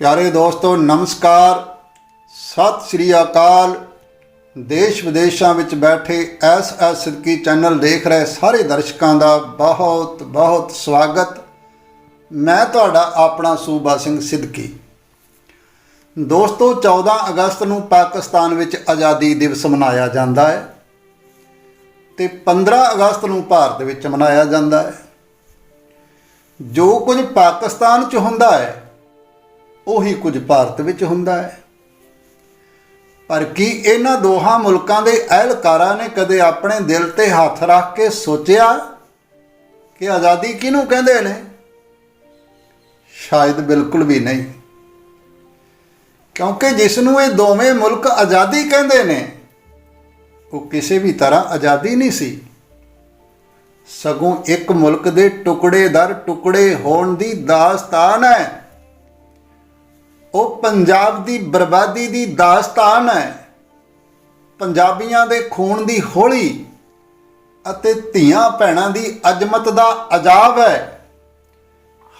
ਪਿਆਰੇ ਦੋਸਤੋ, ਨਮਸਕਾਰ। ਸਤਿ ਸ੍ਰੀ ਅਕਾਲ। ਦੇਸ਼ ਵਿਦੇਸ਼ਾਂ ਵਿੱਚ ਬੈਠੇ ਐਸ ਐਸ ਸਿੱਧਕੀ ਚੈਨਲ ਦੇਖ ਰਹੇ ਸਾਰੇ ਦਰਸ਼ਕਾਂ ਦਾ ਬਹੁਤ ਬਹੁਤ ਸਵਾਗਤ। ਮੈਂ ਤੁਹਾਡਾ ਆਪਣਾ ਸੂਬਾ ਸਿੰਘ ਸਿੱਧਕੀ। ਦੋਸਤੋ 14 ਅਗਸਤ ਨੂੰ ਪਾਕਿਸਤਾਨ ਵਿੱਚ ਆਜ਼ਾਦੀ ਦਿਵਸ ਮਨਾਇਆ ਜਾਂਦਾ ਹੈ ਤੇ 15 ਅਗਸਤ ਨੂੰ ਭਾਰਤ ਵਿੱਚ ਮਨਾਇਆ ਜਾਂਦਾ ਹੈ। ਜੋ ਕੁਝ ਪਾਕਿਸਤਾਨ 'ਚ ਹੁੰਦਾ ਹੈ ਉਹੀ ਕੁਝ ਭਾਰਤ ਵਿੱਚ ਹੁੰਦਾ ਹੈ। ਪਰ ਕੀ ਇਹਨਾਂ ਦੋਹਾਂ ਮੁਲਕਾਂ ਦੇ ਅਹਿਲਕਾਰਾਂ ਨੇ ਕਦੇ ਆਪਣੇ ਦਿਲ ਤੇ ਹੱਥ ਰੱਖ ਕੇ ਸੋਚਿਆ ਕਿ ਆਜ਼ਾਦੀ ਕਿਹਨੂੰ ਕਹਿੰਦੇ ਨੇ? ਸ਼ਾਇਦ ਬਿਲਕੁਲ ਵੀ ਨਹੀਂ। ਕਿਉਂਕਿ ਜਿਸ ਨੂੰ ਇਹ ਦੋਵੇਂ ਮੁਲਕ ਆਜ਼ਾਦੀ ਕਹਿੰਦੇ ਨੇ, ਉਹ ਕਿਸੇ ਵੀ ਤਰ੍ਹਾਂ ਆਜ਼ਾਦੀ ਨਹੀਂ ਸੀ। ਸਗੋਂ ਇੱਕ ਮੁਲਕ ਦੇ ਟੁਕੜੇ ਦਰ ਟੁਕੜੇ ਹੋਣ ਦੀ ਦਾਸਤਾਨ ਹੈ। ਉਹ ਪੰਜਾਬ ਦੀ ਬਰਬਾਦੀ ਦੀ ਦਾਸਤਾਨ ਹੈ। ਪੰਜਾਬੀਆਂ ਦੇ ਖੂਨ ਦੀ ਹੋਲੀ ਅਤੇ ਧੀਆਂ ਭੈਣਾਂ ਦੀ ਅਜਮਤ ਦਾ ਅਜਾਬ ਹੈ।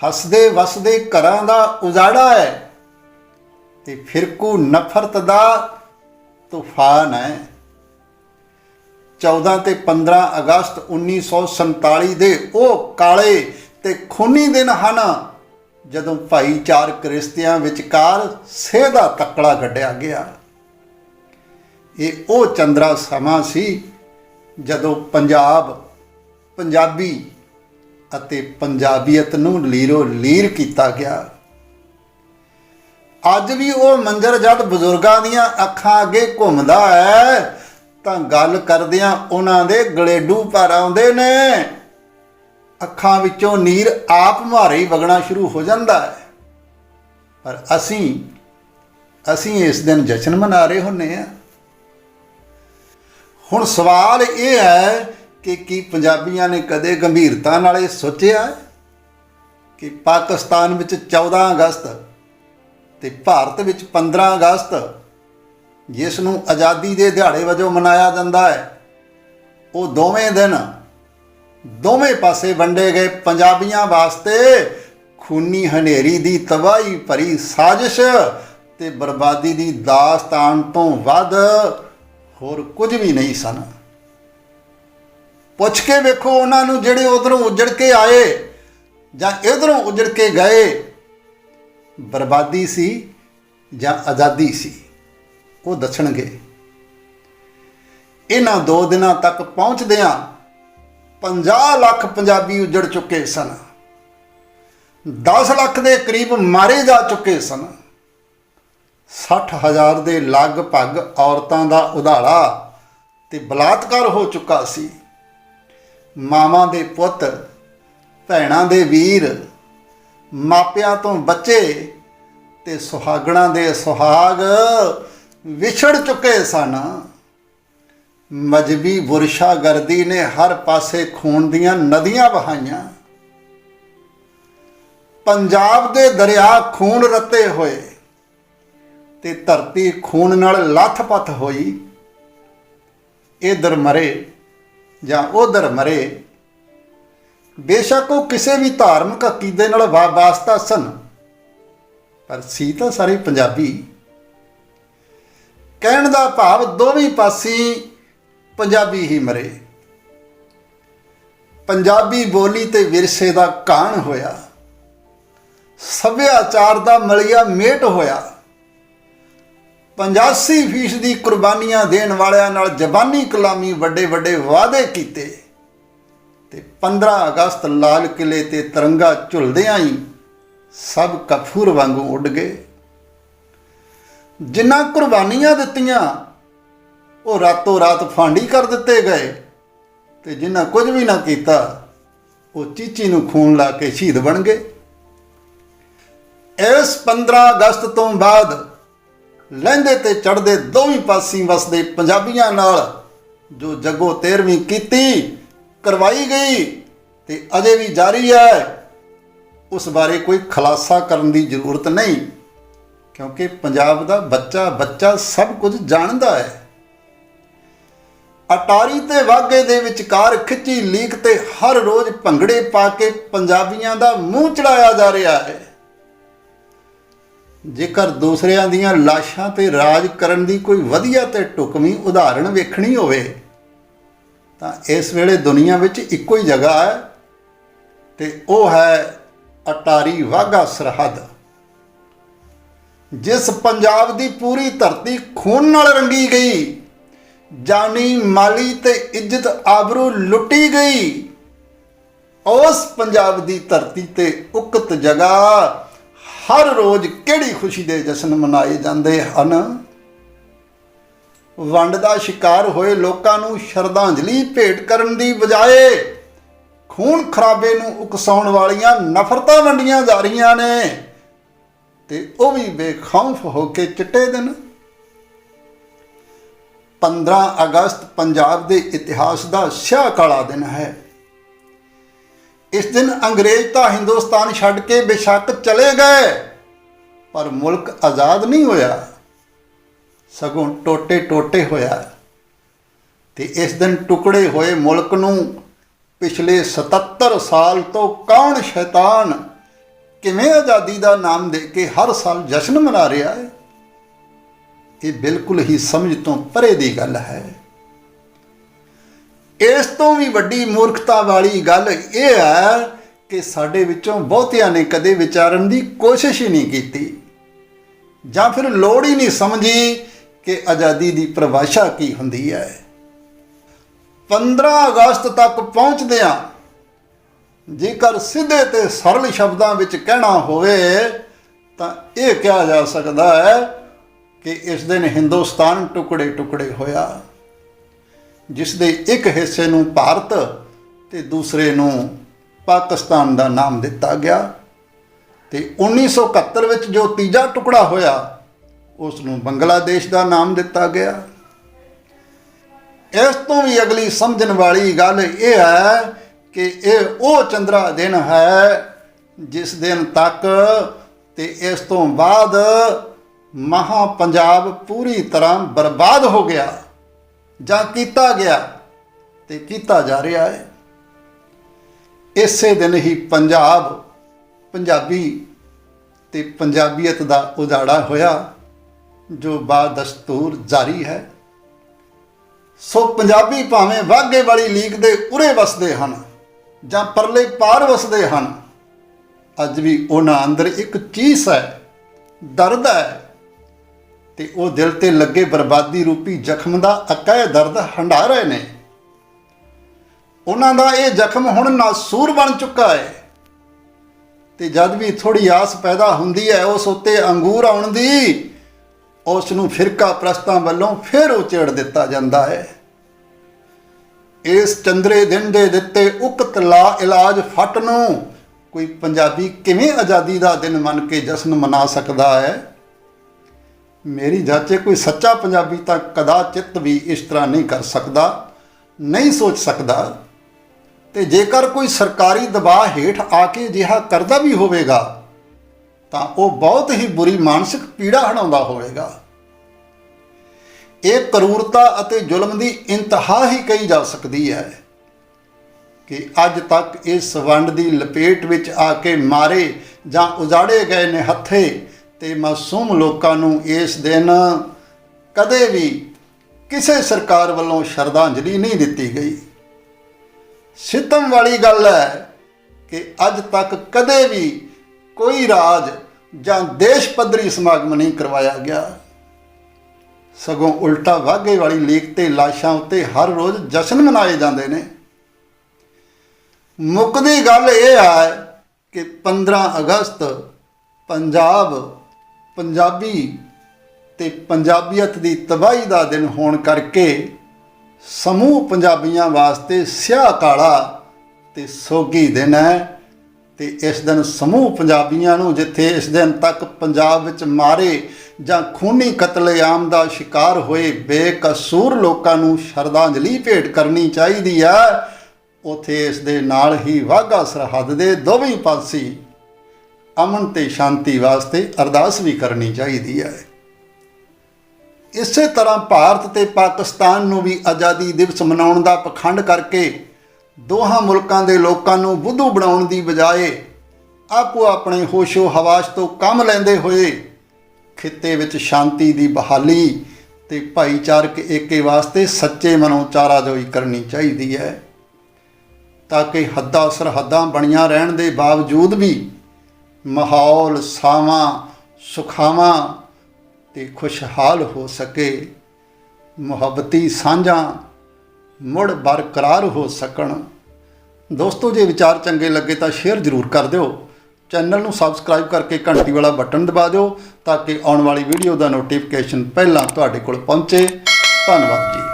ਹੱਸਦੇ ਵਸਦੇ ਘਰਾਂ ਦਾ ਉਜਾੜਾ ਹੈ ਤੇ ਫਿਰਕੂ ਨਫ਼ਰਤ ਦਾ ਤੂਫਾਨ ਹੈ। 14 ਤੇ 15 ਅਗਸਤ 1947 ਦੇ ਉਹ ਕਾਲੇ ਤੇ ਖੂਨੀ ਦਿਨ ਹਨ ਜਦੋਂ ਭਾਈਚਾਰਕ ਰਿਸ਼ਤਿਆਂ ਵਿਚਕਾਰ ਸੇਹ ਦਾ ਤਕੜਾ ਕੱਢਿਆ ਗਿਆ। ਇਹ ਉਹ ਚੰਦਰਾ ਸਮਾਂ ਸੀ ਜਦੋਂ ਪੰਜਾਬ, ਪੰਜਾਬੀ ਅਤੇ ਪੰਜਾਬੀਅਤ ਨੂੰ ਲੀਰੋ ਲੀਰ ਕੀਤਾ ਗਿਆ। ਅੱਜ ਵੀ ਉਹ ਮੰਜ਼ਰ ਜਦ ਬਜ਼ੁਰਗਾਂ ਦੀਆਂ ਅੱਖਾਂ ਅੱਗੇ ਘੁੰਮਦਾ ਹੈ, ਤਾਂ ਗੱਲ ਕਰਦਿਆਂ ਉਹਨਾਂ ਦੇ ਗਲੇਡੂ ਪਰ ਆਉਂਦੇ ਨੇ। ਅੱਖਾਂ ਵਿੱਚੋਂ ਨੀਰ ਆਪ ਮਾਰੇ ਹੀ ਵਗਣਾ ਸ਼ੁਰੂ ਹੋ ਜਾਂਦਾ ਹੈ। ਪਰ ਅਸੀਂ ਅਸੀਂ ਇਸ ਦਿਨ ਜਸ਼ਨ ਮਨਾ ਰਹੇ ਹੁੰਨੇ ਆ। ਹੁਣ ਸਵਾਲ ਇਹ ਹੈ ਕਿ ਕੀ ਪੰਜਾਬੀਆਂ ਨੇ ਕਦੇ ਗੰਭੀਰਤਾ ਨਾਲ ਇਹ ਸੋਚਿਆ ਕਿ ਪਾਕਿਸਤਾਨ ਵਿੱਚ 14 ਅਗਸਤ ਤੇ ਭਾਰਤ ਵਿੱਚ 15 ਅਗਸਤ ਜਿਸ ਨੂੰ ਆਜ਼ਾਦੀ ਦੇ ਦਿਹਾੜੇ ਵਜੋਂ ਮਨਾਇਆ ਜਾਂਦਾ ਹੈ, ਉਹ ਦੋਵੇਂ ਦਿਨ ਦੋਵੇਂ ਪਾਸੇ ਵੰਡੇ ਗਏ ਪੰਜਾਬੀਆਂ ਵਾਸਤੇ। ਖੂਨੀ ਹਨੇਰੀ ਦੀ ਤਬਾਹੀ, ਭਰੀ ਸਾਜ਼ਿਸ਼ ਤੇ ਬਰਬਾਦੀ ਦੀ ਦਾਸਤਾਨ ਤੋਂ ਵੱਧ ਹੋਰ ਕੁਝ ਵੀ ਨਹੀਂ ਸਨ। ਪੁੱਛ ਕੇ ਵੇਖੋ ਉਹਨਾਂ ਨੂੰ ਜਿਹੜੇ ਉਧਰੋਂ ਉੱਜੜ ਕੇ ਆਏ ਜਾਂ ਇਧਰੋਂ ਉੱਜੜ ਕੇ ਗਏ। ਬਰਬਾਦੀ ਸੀ ਜਾਂ ਆਜ਼ਾਦੀ ਸੀ? ਉਹ ਦੱਸਣਗੇ। ਇਹਨਾਂ ਦੋ ਦਿਨਾਂ ਤੱਕ ਪਹੁੰਚਦਿਆਂ 50 ਲੱਖ ਪੰਜਾਬੀ ਉਜੜ ਚੁੱਕੇ ਸਨ। 10 ਲੱਖ ਦੇ ਕਰੀਬ ਮਾਰੇ ਜਾ ਚੁੱਕੇ ਸਨ। 60 ਹਜ਼ਾਰ ਦੇ ਲਗਭਗ ਔਰਤਾਂ ਦਾ ਉਧਾੜਾ ਤੇ ਬਲਾਤਕਾਰ ਹੋ ਚੁੱਕਾ ਸੀ। ਮਾਵਾਂ ਦੇ ਪੁੱਤ, ਭੈਣਾਂ ਦੇ ਵੀਰ, ਮਾਪਿਆਂ ਤੋਂ ਬੱਚੇ ਤੇ ਸੁਹਾਗਣਾ ਦੇ ਸੁਹਾਗ ਵਿਛੜ ਚੁੱਕੇ ਸਨ। ਮਜਬੀ ਵਰਸ਼ਾਗਰਦੀ ਨੇ ਹਰ ਪਾਸੇ ਖੂਨ ਦੀਆਂ ਨਦੀਆਂ ਵਹਾਈਆਂ। ਪੰਜਾਬ ਦੇ ਦਰਿਆ ਖੂਨ ਰਤੇ ਹੋਏ ਤੇ ਧਰਤੀ ਖੂਨ ਨਾਲ ਲੱਥ-ਪੱਥ ਹੋਈ। ਇਧਰ ਮਰੇ ਜਾਂ ਉਧਰ ਮਰੇ। ਬੇਸ਼ੱਕ ਉਹ ਕਿਸੇ ਵੀ ਧਾਰਮਿਕ ਅਕੀਦੇ ਨਾਲ ਵਾਸਤਾ ਸਨ, ਪਰ ਸੀ ਤਾਂ ਸਾਰੇ ਪੰਜਾਬੀ। ਕਹਿਣ ਦਾ ਭਾਵ ਦੋਵੇਂ ਪਾਸੇ ਪੰਜਾਬੀ ਹੀ ਮਰੇ। ਪੰਜਾਬੀ ਬੋਲੀ ਤੇ ਵਿਰਸੇ ਦਾ ਕਾਣ ਹੋਇਆ। ਸੱਭਿਆਚਾਰ ਦਾ ਮਲਿਆ ਮੇਟ ਹੋਇਆ। 85% ਦੀ ਕੁਰਬਾਨੀਆਂ ਦੇਣ ਵਾਲਿਆਂ ਨਾਲ ਜ਼ਬਾਨੀ ਕਲਾਮੀ ਵੱਡੇ ਵੱਡੇ ਵਾਅਦੇ ਕੀਤੇ ਤੇ 15 ਅਗਸਤ ਲਾਲ ਕਿਲੇ ਤੇ ਤਿਰੰਗਾ ਝੁਲਦਿਆਂ ਹੀ ਸਭ ਕਫੂਰ ਵਾਂਗੂ ਉੱਡ ਗਏ। ਜਿਨ੍ਹਾਂ ਕੁਰਬਾਨੀਆਂ ਦਿੱਤੀਆਂ ਉਹ ਰਾਤੋਂ ਰਾਤ ਫਾਂਡੀ ਕਰ ਦਿੱਤੇ ਗਏ ਤੇ ਜਿਨ੍ਹਾਂ ਕੁਝ ਵੀ ਨਾ ਕੀਤਾ, ਉਹ ਚੀਚੀ ਨੂੰ ਖੂਨ ਲਾ ਕੇ ਸ਼ਹੀਦ ਬਣ ਗਏ। ਇਸ 15 ਅਗਸਤ ਤੋਂ ਬਾਅਦ ਲਹਿੰਦੇ ਤੇ ਚੜਦੇ ਦੋਵੇਂ ਪਾਸੀ ਵਸਦੇ ਪੰਜਾਬੀਆਂ ਨਾਲ ਜੋ ਜੱਗੋ ਤੇਰਵੀਂ ਕੀਤੀ, ਕਰਵਾਈ ਗਈ ਤੇ ਅਜੇ ਵੀ ਜਾਰੀ ਹੈ, ਉਸ ਬਾਰੇ ਕੋਈ ਖੁਲਾਸਾ ਕਰਨ ਦੀ ਜ਼ਰੂਰਤ ਨਹੀਂ, ਕਿਉਂਕਿ ਪੰਜਾਬ ਦਾ ਬੱਚਾ ਬੱਚਾ ਸਭ ਕੁਝ ਜਾਣਦਾ ਹੈ। ਅਟਾਰੀ ਤੇ ਵਾਗੇ ਦੇ ਵਿਚਕਾਰ ਖਿੱਚੀ ਲੀਕ ਤੇ ਹਰ ਰੋਜ਼ ਭੰਗੜੇ ਪਾ ਕੇ ਪੰਜਾਬੀਆਂ ਦਾ ਮੂੰਹ ਚੜਾਇਆ ਜਾ ਰਿਹਾ ਹੈ। ਜੇਕਰ ਦੂਸਰਿਆਂ ਦੀਆਂ ਲਾਸ਼ਾਂ ਤੇ ਰਾਜ ਕਰਨ ਦੀ ਕੋਈ ਵਧੀਆ ਤੇ ਢੁਕਵੀਂ ਉਦਾਹਰਣ ਵੇਖਣੀ ਹੋਵੇ, ਤਾਂ ਇਸ ਵੇਲੇ ਦੁਨੀਆ ਵਿੱਚ ਇੱਕੋ ਹੀ ਜਗ੍ਹਾ ਹੈ ਤੇ ਉਹ ਹੈ ਅਟਾਰੀ ਵਾਗਾ ਸਰਹੱਦ, ਜਿਸ ਪੰਜਾਬ ਦੀ ਪੂਰੀ ਧਰਤੀ ਖੂਨ ਨਾਲ ਰੰਗੀ ਗਈ। ਜਾਨੀ ਮਾਲੀ ਤੇ ਇੱਜ਼ਤ ਆਬਰੂ ਲੁੱਟੀ ਗਈ। ਉਸ ਪੰਜਾਬ ਦੀ ਧਰਤੀ ਤੇ ਉਕਤ ਜਗ੍ਹਾ ਹਰ ਰੋਜ਼ ਕਿਹੜੀ ਖੁਸ਼ੀ ਦੇ ਜਸ਼ਨ ਮਨਾਏ ਜਾਂਦੇ ਹਨ? ਵੰਡ ਦਾ ਸ਼ਿਕਾਰ ਹੋਏ ਲੋਕਾਂ ਨੂੰ ਸ਼ਰਧਾਂਜਲੀ ਭੇਟ ਕਰਨ ਦੀ ਬਜਾਏ ਖੂਨ ਖਰਾਬੇ ਨੂੰ ਉਕਸਾਉਣ ਵਾਲੀਆਂ ਨਫ਼ਰਤਾਂ ਵੰਡੀਆਂ ਜਾ ਰਹੀਆਂ ਨੇ ਤੇ ਉਹ ਵੀ ਬੇਖੌਫ ਹੋ ਕੇ ਚਿੱਟੇ ਦਿਨ 15 ਅਗਸਤ ਪੰਜਾਬ ਦੇ ਇਤਿਹਾਸ ਦਾ ਸਿਆਹ ਕਾਲਾ ਦਿਨ ਹੈ। ਇਸ ਦਿਨ ਅੰਗਰੇਜ਼ ਤਾਂ ਹਿੰਦੁਸਤਾਨ ਛੱਡ ਕੇ ਬੇਸ਼ੱਕ ਚਲੇ ਗਏ, ਪਰ ਮੁਲਕ ਆਜ਼ਾਦ ਨਹੀਂ ਹੋਇਆ। ਸਗੋਂ ਟੋਟੇ ਟੋਟੇ ਹੋਇਆ। ਤੇ ਇਸ ਦਿਨ ਟੁਕੜੇ ਹੋਏ ਮੁਲਕ ਨੂੰ ਪਿਛਲੇ 77 ਸਾਲ ਤੋਂ ਕੌਣ ਸ਼ੈਤਾਨ ਕਿਵੇਂ ਆਜ਼ਾਦੀ ਦਾ ਨਾਮ ਦੇ ਕੇ ਹਰ ਸਾਲ ਜਸ਼ਨ ਮਨਾ ਰਿਹਾ ਹੈ? ਇਹ ਬਿਲਕੁਲ ਹੀ ਸਮਝ ਤੋਂ ਪਰੇ ਦੀ ਗੱਲ ਹੈ। ਇਸ ਤੋਂ ਵੀ ਵੱਡੀ ਮੂਰਖਤਾ ਵਾਲੀ ਗੱਲ ਇਹ ਹੈ ਕਿ ਸਾਡੇ ਵਿੱਚੋਂ ਬਹੁਤਿਆਂ ਨੇ ਕਦੇ ਵਿਚਾਰਨ ਦੀ ਕੋਸ਼ਿਸ਼ ਹੀ ਨਹੀਂ ਕੀਤੀ। ਜਾਂ ਫਿਰ ਲੋੜ ਹੀ ਨਹੀਂ ਸਮਝੀ ਕਿ ਆਜ਼ਾਦੀ ਦੀ ਪਰਿਭਾਸ਼ਾ ਕੀ ਹੁੰਦੀ ਹੈ। 15 ਅਗਸਤ ਤੱਕ ਪਹੁੰਚਦਿਆਂ ਜੇਕਰ ਸਿੱਧੇ ਤੇ ਸਰਲ ਸ਼ਬਦਾਂ ਵਿੱਚ ਕਹਿਣਾ ਹੋਵੇ ਤਾਂ ਇਹ ਕਿਹਾ ਜਾ ਸਕਦਾ ਹੈ ਕਿ ਇਸ ਦਿਨ ਹਿੰਦੁਸਤਾਨ ਟੁਕੜੇ ਟੁਕੜੇ ਹੋਇਆ। ਜਿਸ ਦੇ ਇੱਕ ਹਿੱਸੇ ਨੂੰ ਭਾਰਤ ਤੇ ਦੂਸਰੇ ਨੂੰ ਪਾਕਿਸਤਾਨ ਦਾ ਨਾਮ ਦਿੱਤਾ ਗਿਆ ਤੇ 1971 ਵਿੱਚ ਜੋ ਤੀਜਾ ਟੁਕੜਾ ਹੋਇਆ, ਉਸ ਨੂੰ ਬੰਗਲਾਦੇਸ਼ ਦਾ ਨਾਮ ਦਿੱਤਾ ਗਿਆ। ਇਸ ਤੋਂ ਵੀ ਅਗਲੀ ਸਮਝਣ ਵਾਲੀ ਗੱਲ ਇਹ ਹੈ ਕਿ ਇਹ ਉਹ ਚੰਦਰਾ ਦਿਨ ਹੈ, ਜਿਸ ਦਿਨ ਤੱਕ ਤੇ ਇਸ ਤੋਂ ਬਾਅਦ ਮਹਾ ਪੰਜਾਬ ਪੂਰੀ ਤਰ੍ਹਾਂ ਬਰਬਾਦ ਹੋ ਗਿਆ ਜਾਂ ਕੀਤਾ ਗਿਆ ਤੇ ਕੀਤਾ ਜਾ ਰਿਹਾ ਹੈ। ਇਸੇ ਦਿਨ ਹੀ ਪੰਜਾਬ, ਪੰਜਾਬੀ ਤੇ ਪੰਜਾਬੀਅਤ ਦਾ ਉਜਾੜਾ ਹੋਇਆ, ਜੋ ਬਾ ਦਸਤੂਰ ਜਾਰੀ ਹੈ। ਸੋ ਪੰਜਾਬੀ ਭਾਵੇਂ ਵਾਗੇ ਵਾਲੀ ਲੀਗ ਦੇ ਉਰੇ ਵਸਦੇ ਹਨ ਜਾਂ ਪਰਲੇ ਪਾਰ ਵਸਦੇ ਹਨ, ਅੱਜ ਵੀ ਉਹਨਾਂ ਅੰਦਰ ਇੱਕ ਚੀਸ ਹੈ, ਦਰਦ ਹੈ। ਤੇ ਉਹ ਦਿਲ ਤੇ ਲੱਗੇ ਬਰਬਾਦੀ ਰੂਪੀ ਜ਼ਖਮ ਦਾ ਅਕੈ ਦਰਦ ਹੰਡਾ ਰਹੇ ਨੇ। ਉਹਨਾਂ ਦਾ ਇਹ ਜ਼ਖਮ ਹੁਣ ਨਾਸੂਰ ਬਣ ਚੁੱਕਾ ਹੈ। ਤੇ ਜਦ ਵੀ ਥੋੜੀ ਆਸ ਪੈਦਾ ਹੁੰਦੀ ਹੈ, ਉਸ ਉੱਤੇ ਅੰਗੂਰ ਆਉਣ ਦੀ ਉਸ ਨੂੰ ਫਿਰਕਾ ਪ੍ਰਸਤਾਂ ਵੱਲੋਂ ਫਿਰ ਉਚੇੜ ਦਿੱਤਾ ਜਾਂਦਾ ਹੈ। ਇਸ ਚੰਦਰੇ ਦਿਨ ਦੇ ਦਿੱਤੇ ਉਕਤ ਲਾ ਇਲਾਜ ਫਟ ਨੂੰ ਕੋਈ ਪੰਜਾਬੀ ਕਿਵੇਂ ਆਜ਼ਾਦੀ ਦਾ ਦਿਨ ਮੰਨ ਕੇ ਜਸ਼ਨ ਮਨਾ ਸਕਦਾ ਹੈ? ਮੇਰੀ ਜਾਚੇ ਕੋਈ ਸੱਚਾ ਪੰਜਾਬੀ ਤਾਂ ਕਦਾ ਚਿੱਤ ਵੀ ਇਸ ਤਰ੍ਹਾਂ ਨਹੀਂ ਕਰ ਸਕਦਾ, ਨਹੀਂ ਸੋਚ ਸਕਦਾ। ਤੇ ਜੇਕਰ ਕੋਈ ਸਰਕਾਰੀ ਦਬਾਅ ਹੇਠ ਆ ਕੇ ਅਜਿਹਾ ਕਰਦਾ ਵੀ ਹੋਵੇਗਾ, ਤਾਂ ਉਹ ਬਹੁਤ ਹੀ ਬੁਰੀ ਮਾਨਸਿਕ ਪੀੜਾ ਹਣਾਉਂਦਾ ਹੋਵੇਗਾ। ਇਹ ਕਰੂਰਤਾ ਅਤੇ ਜ਼ੁਲਮ ਦੀ ਇੰਤਹਾ ਹੀ ਕਹੀ ਜਾ ਸਕਦੀ ਹੈ ਕਿ ਅੱਜ ਤੱਕ ਇਸ ਵੰਡ ਦੀ ਲਪੇਟ ਵਿੱਚ ਆ ਕੇ ਮਾਰੇ ਜਾਂ ਉਜਾੜੇ ਗਏ ਨੇ ਹੱਥੇ ਤੇ ਮਾਸੂਮ ਲੋਕਾਂ ਨੂੰ ਇਸ ਦਿਨ ਕਦੇ ਵੀ ਕਿਸੇ ਸਰਕਾਰ ਵੱਲੋਂ ਸ਼ਰਧਾਂਜਲੀ ਨਹੀਂ ਦਿੱਤੀ ਗਈ। ਸਿੱਤਮ ਵਾਲੀ ਗੱਲ ਹੈ ਕਿ ਅੱਜ ਤੱਕ ਕਦੇ ਵੀ ਕੋਈ ਰਾਜ ਜਾਂ ਦੇਸ਼ ਪੱਧਰੀ ਸਮਾਗਮ ਨਹੀਂ ਕਰਵਾਇਆ ਗਿਆ। ਸਗੋਂ ਉਲਟਾ ਵਾਗੇ ਵਾਲੀ ਲੀਕ ਤੇ ਲਾਸ਼ਾਂ ਉੱਤੇ ਹਰ ਰੋਜ਼ ਜਸ਼ਨ ਮਨਾਏ ਜਾਂਦੇ ਨੇ। ਮੁੱਕਦੀ ਗੱਲ ਇਹ ਹੈ ਕਿ 15 ਅਗਸਤ ਪੰਜਾਬ ਪੰਜਾਬੀ ਤੇ ਪੰਜਾਬੀਅਤ ਦੀ ਤਬਾਹੀ ਦਾ ਦਿਨ ਹੋਣ ਕਰਕੇ ਸਮੂਹ ਪੰਜਾਬੀਆਂ ਵਾਸਤੇ ਸਿਆਹ ਕਾਲਾ ਤੇ ਸੋਗੀ ਦਿਨ ਹੈ ਤੇ ਇਸ ਦਿਨ ਸਮੂਹ ਪੰਜਾਬੀਆਂ ਨੂੰ ਜਿੱਥੇ ਇਸ ਦਿਨ ਤੱਕ ਪੰਜਾਬ ਵਿੱਚ ਮਾਰੇ ਜਾਂ ਖੂਨੀ ਕਤਲੇਆਮ ਦਾ ਸ਼ਿਕਾਰ ਹੋਏ ਬੇਕਸੂਰ ਲੋਕਾਂ ਨੂੰ ਸ਼ਰਧਾਂਜਲੀ ਭੇਟ ਕਰਨੀ ਚਾਹੀਦੀ ਹੈ, ਉਥੇ ਇਸ ਦੇ ਨਾਲ ਹੀ ਵਾਗਾ ਸਰਹੱਦ ਦੇ ਦੋਵੇਂ ਪਾਸੇ ਅਮਨ ਤੇ ਸ਼ਾਂਤੀ ਵਾਸਤੇ ਅਰਦਾਸ ਵੀ ਕਰਨੀ ਚਾਹੀਦੀ ਹੈ। ਇਸੇ ਤਰ੍ਹਾਂ ਭਾਰਤ ਤੇ ਪਾਕਿਸਤਾਨ ਨੂੰ ਵੀ ਆਜ਼ਾਦੀ ਦਿਵਸ ਮਨਾਉਣ ਦਾ ਪਖੰਡ ਕਰਕੇ ਦੋਹਾਂ ਮੁਲਕਾਂ ਦੇ ਲੋਕਾਂ ਨੂੰ ਬੁੱਧੂ ਬਣਾਉਣ ਦੀ ਬਜਾਏ ਆਪੋ ਆਪਣੇ ਹੋਸ਼ੋ ਹਵਾਸ ਤੋਂ ਕੰਮ ਲੈਂਦੇ ਹੋਏ ਖਿੱਤੇ ਵਿੱਚ ਸ਼ਾਂਤੀ ਦੀ ਬਹਾਲੀ ਤੇ ਭਾਈਚਾਰਕ ਏਕੇ ਵਾਸਤੇ ਸੱਚੇ ਮਨੋਂ ਚਾਰਾਜੋਈ ਕਰਨੀ ਚਾਹੀਦੀ ਹੈ। ਤਾਂ ਕਿ ਹੱਦਾਂ ਸਰਹੱਦਾਂ ਬਣੀਆਂ ਰਹਿਣ ਦੇ ਬਾਵਜੂਦ ਵੀ ਮਾਹੌਲ ਸਾਵਾਂ, ਸੁਖਾਵਾਂ ਤੇ ਖੁਸ਼ਹਾਲ ਹੋ ਸਕੇ। ਮੁਹੱਬਤੀ ਸਾਂਝਾਂ ਮੁੜ ਬਰਕਰਾਰ ਹੋ ਸਕਣ। ਦੋਸਤੋ, ਜੇ ਵਿਚਾਰ ਚੰਗੇ ਲੱਗੇ ਤਾਂ ਸ਼ੇਅਰ ਜ਼ਰੂਰ ਕਰ ਦਿਓ। ਚੈਨਲ ਨੂੰ ਸਬਸਕ੍ਰਾਈਬ ਕਰਕੇ ਘੰਟੀ ਵਾਲਾ ਬਟਨ ਦਬਾ ਦਿਓ ਤਾਂ ਕਿ ਆਉਣ ਵਾਲੀ ਵੀਡੀਓ ਦਾ ਨੋਟੀਫਿਕੇਸ਼ਨ ਪਹਿਲਾਂ ਤੁਹਾਡੇ ਕੋਲ ਪਹੁੰਚੇ। ਧੰਨਵਾਦ ਜੀ।